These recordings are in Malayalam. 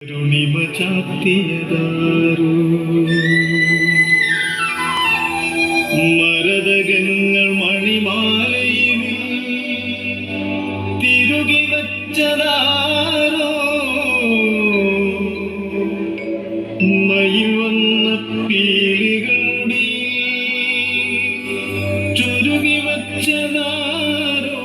കരുണിമ മരതകങ്ങൾ മണിമാലയിൽ തിരുകി വച്ചതാരോ? മയിൽ വന്ന പീലികളുടെ ചുരുകി വച്ചതാരോ?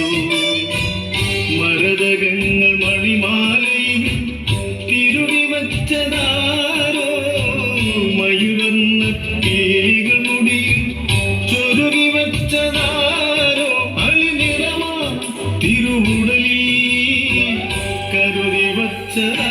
കവിമാലയിൽ തിരുടി വച്ചതാരോ? മയുരെന്ന കേകളുടി ചൊരുകി വച്ചതാരോ? അലിനിറമാ തിരുവുടലിൽ കരുതി വച്ചതാ